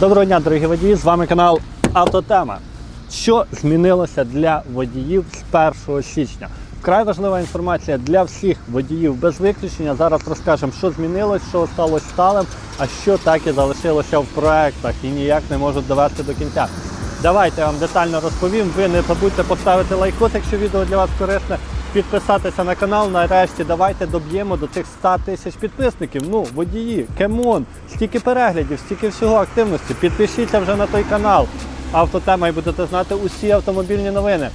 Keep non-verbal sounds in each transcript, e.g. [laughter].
Доброго дня, дорогі водії! З вами канал Автотема. Що змінилося для водіїв з 1 січня? Вкрай важлива інформація для всіх водіїв без виключення. Зараз розкажемо, що змінилось, що сталося сталим, а що так і залишилося в проектах і ніяк не можуть довести до кінця. Давайте я вам детально розповім. Ви не забудьте поставити лайкос, якщо відео для вас корисне. Підписатися на канал. Нарешті давайте доб'ємо до тих 100 тисяч підписників. Ну, водії, кемон, стільки переглядів, стільки всього активності. Підпишіться вже на той канал. Автотема і будете знати усі автомобільні новини.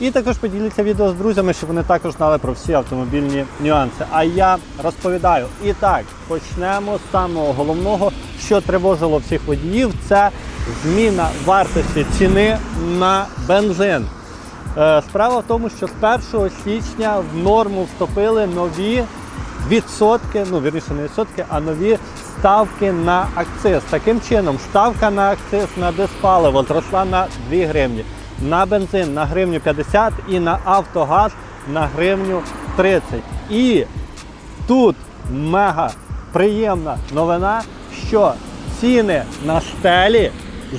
І також поділіться відео з друзями, щоб вони також знали про всі автомобільні нюанси. А я розповідаю. І так, почнемо з самого головного, що тривожило всіх водіїв, це зміна вартості ціни на бензин. Е, Справа в тому, що з 1 січня в норму вступили нові відсотки, ну вірніше не відсотки, а нові ставки на акциз. Таким чином, ставка на акциз на диспаливо зросла на 2 гривні, на бензин на гривню 50 і на автогаз на гривню 30. І тут мега приємна новина, що ціни на стелі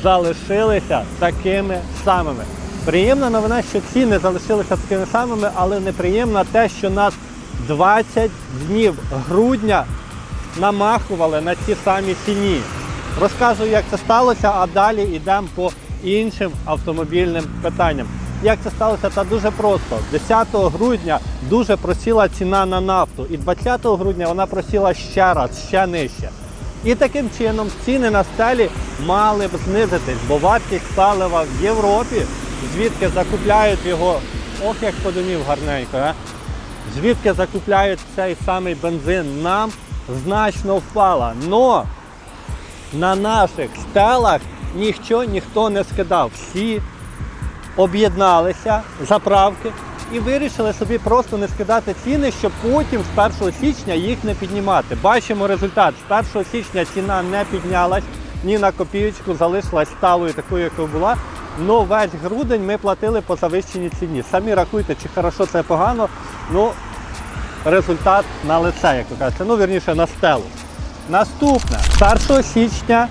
залишилися такими самими. Приємна новина, що ціни залишилися такими самими, але неприємно те, що нас 20 днів грудня намахували на ті самі ціні. Розказую, як це сталося, а далі йдемо по іншим автомобільним питанням. Як це сталося? Та дуже просто. 10 грудня дуже просіла ціна на нафту, і 20 грудня вона просіла ще раз, ще нижче. І таким чином ціни на стелі мали б знизитись, бо вартість палива в Європі, звідки закупляють його, ох як подумів гарненько, а? звідки закупляють цей самий бензин, нам значно впала. Но на наших стелах ніщо ніхто не скидав. Всі об'єдналися заправки і вирішили собі просто не скидати ціни, щоб потім з 1 січня їх не піднімати. Бачимо результат. З 1 січня ціна не піднялась ні на копійочку, залишилась сталою такою, якою була. Ну весь грудень ми платили по завищеній ціні. Самі рахуйте, чи хорошо це погано. Ну, результат на лице, як ви кажете. Ну, вірніше, на стелу. Наступне, 1 січня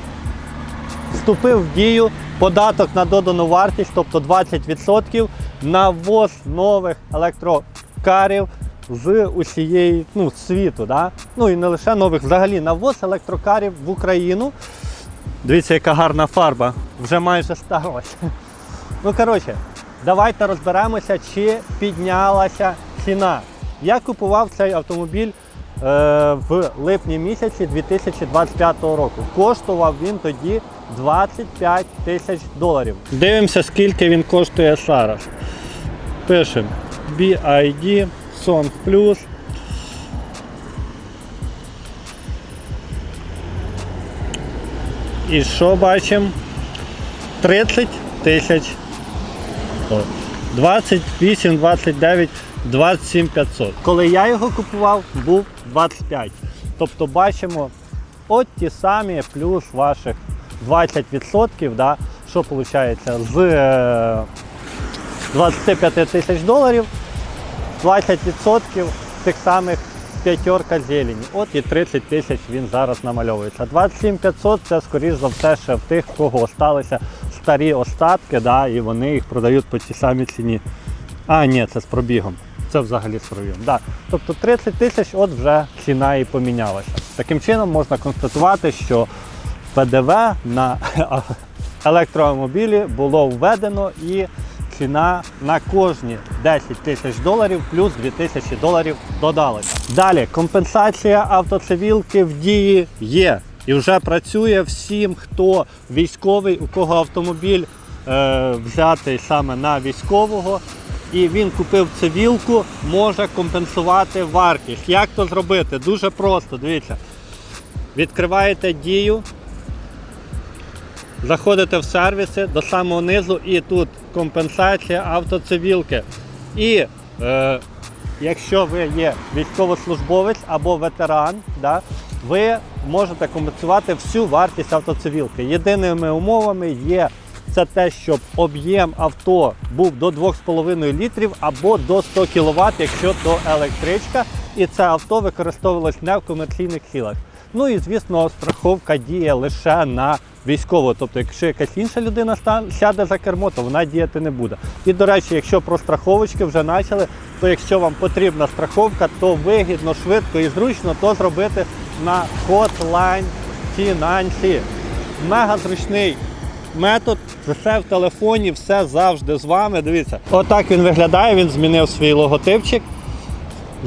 вступив в дію податок на додану вартість, тобто 20% на ввоз нових електрокарів з усієї ну, світу. Да? Ну і не лише нових, взагалі на ввоз електрокарів в Україну. Дивіться, яка гарна фарба, вже майже сталася. Ну, коротше, давайте розберемося, чи піднялася ціна. Я купував цей автомобіль е, в липні місяці 2025 року. Коштував він тоді 25 тисяч доларів. Дивимося, скільки він коштує зараз. Пишемо BID, Song Plus. І що бачимо? 30 тисяч. 28, 29, 27 500. Коли я його купував, був 25. Тобто бачимо от ті самі плюс ваших 20%, да, що виходить з е, 25 тисяч доларів, 20% тих самих п'ятерка зелені. От і 30 тисяч він зараз намальовується. 27 500 це скоріш за все ще в тих, кого сталися старі остатки, да, і вони їх продають по тій самій ціні. А, ні, це з пробігом. Це взагалі з пробігом. Да. Тобто 30 тисяч от вже ціна і помінялася. Таким чином можна констатувати, що ПДВ на [laughs] електромобілі було введено і ціна на кожні 10 тисяч доларів плюс 2 тисячі доларів додалася. Далі компенсація автоцивілки в дії є. І вже працює всім, хто військовий, у кого автомобіль е, взятий саме на військового, і він купив цивілку, може компенсувати вартість. Як то зробити? Дуже просто, дивіться. Відкриваєте дію, заходите в сервіси до самого низу і тут компенсація автоцивілки. І е, якщо ви є військовослужбовець або ветеран, да, ви можете компенсувати всю вартість автоцивілки. Єдиними умовами є це те, щоб об'єм авто був до 2,5 літрів або до 100 кВт, якщо то електричка, і це авто використовувалось не в комерційних цілях. Ну і звісно, страховка діє лише на військово. Тобто, якщо якась інша людина сяде за кермо, то вона діяти не буде. І до речі, якщо про страховочки вже почали, то якщо вам потрібна страховка, то вигідно, швидко і зручно то зробити на Hotline Finance. Мега зручний метод, все в телефоні, все завжди з вами. Дивіться, отак він виглядає, він змінив свій логотипчик.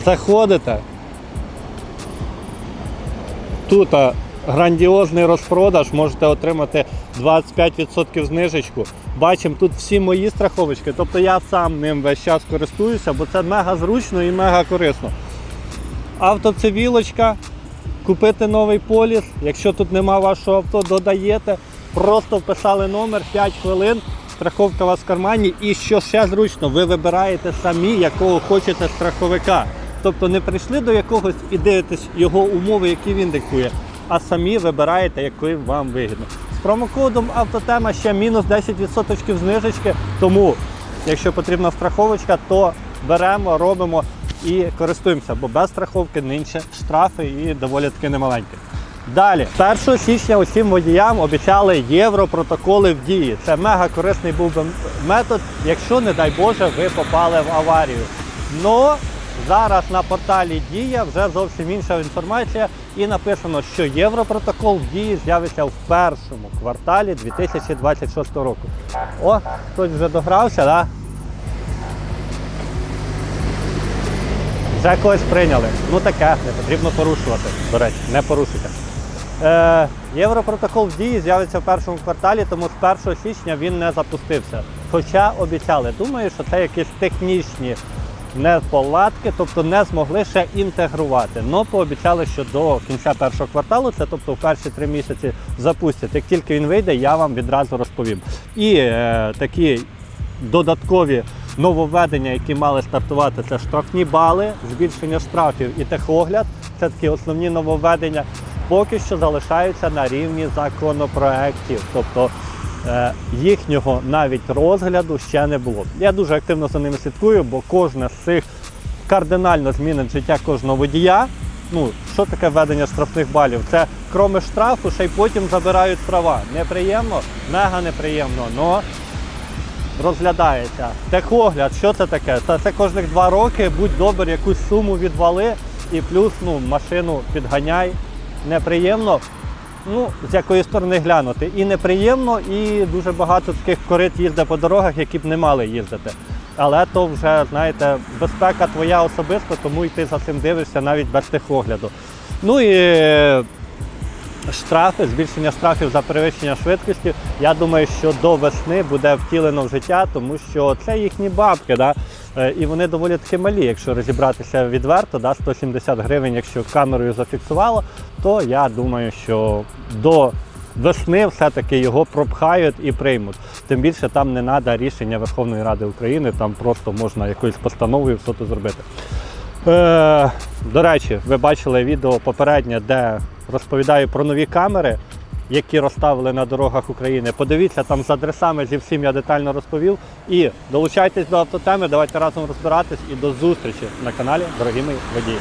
Заходите. Тут грандіозний розпродаж, можете отримати 25% знижечку. Бачимо тут всі мої страховочки, тобто я сам ним весь час користуюся, бо це мега зручно і мега корисно. Автоцивілочка, купити новий поліс. Якщо тут нема вашого авто, додаєте. Просто вписали номер 5 хвилин, страховка у вас в кармані. І що ще зручно, ви вибираєте самі, якого хочете страховика. Тобто не прийшли до якогось і дивитесь його умови, які він диктує, а самі вибираєте, який вам вигідно. З промокодом автотема ще мінус 10% знижечки. Тому, якщо потрібна страховочка, то беремо, робимо і користуємося, бо без страховки нинче штрафи і доволі таки немаленькі. Далі, 1 січня усім водіям обіцяли європротоколи в дії. Це мега корисний був би метод, якщо, не дай Боже, ви попали в аварію. Но зараз на порталі Дія вже зовсім інша інформація, і написано, що європротокол в дії з'явиться в першому кварталі 2026 року. О, хтось вже догрався, да? Вже когось прийняли. Ну таке, не потрібно порушувати. До речі, не порушуйте. Е, Європротокол в дії з'явиться в першому кварталі, тому з 1 січня він не запустився. Хоча обіцяли. Думаю, що це якісь технічні неполадки, тобто не змогли ще інтегрувати. Но пообіцяли, що до кінця першого кварталу, це тобто в перші три місяці запустять. Як тільки він вийде, я вам відразу розповім. І е, такі додаткові нововведення, які мали стартувати, це штрафні бали, збільшення штрафів і техогляд. Це такі основні нововведення. Поки що залишаються на рівні законопроєктів. Тобто їхнього навіть розгляду ще не було. Я дуже активно за ними слідкую, бо кожне з цих кардинально змінить життя кожного водія. Ну, що таке введення штрафних балів? Це кроме штрафу, ще й потім забирають права. Неприємно, мега неприємно, но розглядається. Техогляд, що це таке? Це, це кожних два роки, будь добр, якусь суму відвали і плюс ну, машину підганяй. Неприємно. Ну, з якої сторони глянути. І неприємно, і дуже багато таких корит їздить по дорогах, які б не мали їздити. Але то вже, знаєте, безпека твоя особиста, тому і ти за цим дивишся навіть без техогляду. Ну і е, штрафи, збільшення штрафів за перевищення швидкості. Я думаю, що до весни буде втілено в життя, тому що це їхні бабки, да? Е, і вони доволі таки малі. Якщо розібратися відверто, да? 170 гривень, якщо камерою зафіксувало, то я думаю, що до весни все-таки його пропхають і приймуть. Тим більше там не треба рішення Верховної Ради України, там просто можна якоюсь постановою це зробити. Е, до речі, ви бачили відео попереднє, де розповідаю про нові камери, які розставили на дорогах України. Подивіться там з адресами зі всім я детально розповів. І долучайтесь до автотеми, давайте разом розбиратись і до зустрічі на каналі, дорогі мої водії.